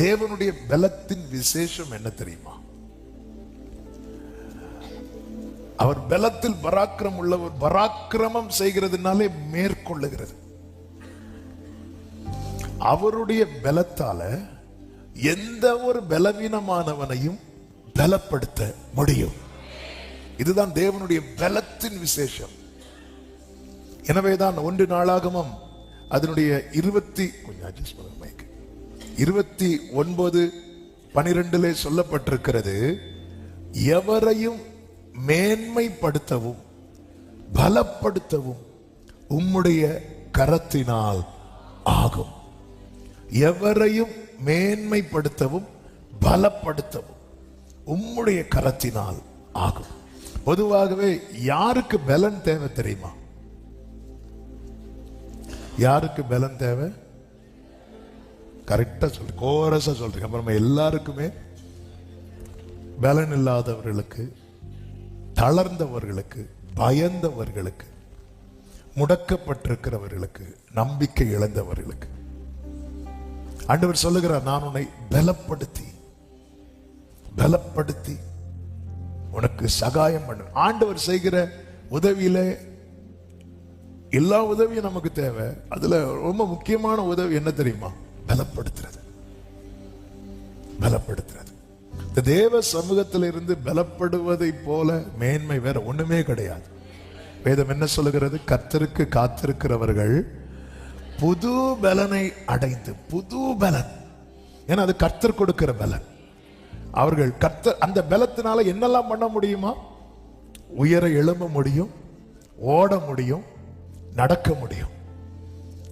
தேவனுடைய பலத்தின் விசேஷம் என்ன தெரியுமா? அவர் பலத்தில் பராக்கிரம் உள்ளவர் பராக்கிரமம் செய்கிறதுனாலே மேற்கொள்ளுகிறது. அவருடைய பலத்தால எந்த ஒரு பலவீனமானவனையும் பலப்படுத்த முடியும். இதுதான் தேவனுடைய பலத்தின் விசேஷம். எனவேதான் ஒன்று நாளாகமும் அதனுடைய இருபத்தி கொஞ்சம் அட்ஜஸ்ட் பண்ணுங்க. இருபத்தி ஒன்பது பனிரெண்டிலே சொல்லப்பட்டிருக்கிறது எவரையும் மேன்மைப்படுத்தவும் பலப்படுத்தவும் உம்முடைய கரத்தினால் ஆகும். எவரையும் மேன்மைப்படுத்தவும் பலப்படுத்தவும் உம்முடைய கரத்தினால் ஆகும். பொதுவாகவே யாருக்கு பலன் தேவை தெரியுமா? யாருக்கு பலன் தேவை? கரெக்டா சொல்லு கோரஸா சொல்றீங்க அப்புறமா எல்லாருக்குமே பலன் இல்லாதவர்களுக்கு தளர்ந்தவர்களுக்கு பயந்தவர்களுக்கு முடக்கப்பட்டிருக்கிறவர்களுக்கு நம்பிக்கை இழந்தவர்களுக்கு. ஆண்டவர் சொல்லுகிறார் நான் உன்னை பலப்படுத்தி பலப்படுத்தி உனக்கு சகாயம் பண்ண ஆண்டவர் செய்கிற உதவியில எல்லா உதவியும் நமக்கு தேவை. அதுல ரொம்ப முக்கியமான உதவி என்ன தெரியுமா? பலப்படுத்துறது. பலப்படுத்துறது. இந்த தேவ சமூகத்தில் இருந்து பலப்படுவதை போல மேன்மை வேற ஒண்ணுமே கிடையாது. வேதம் என்ன சொல்லுகிறது? கத்தருக்கு காத்திருக்கிறவர்கள் புது பலனை அடைந்து புது பலன். ஏன்னா அது கர்த்தர் கொடுக்கிற பலன். அவர்கள் கர்த்தர் அந்த பலத்தினால என்னெல்லாம் பண்ண முடியுமா? உயர எழும்ப முடியும் ஓட முடியும் நடக்க முடியும்.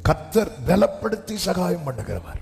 கத்தர் பலப்படுத்தி சகாயம் பண்ணுகிறவர்.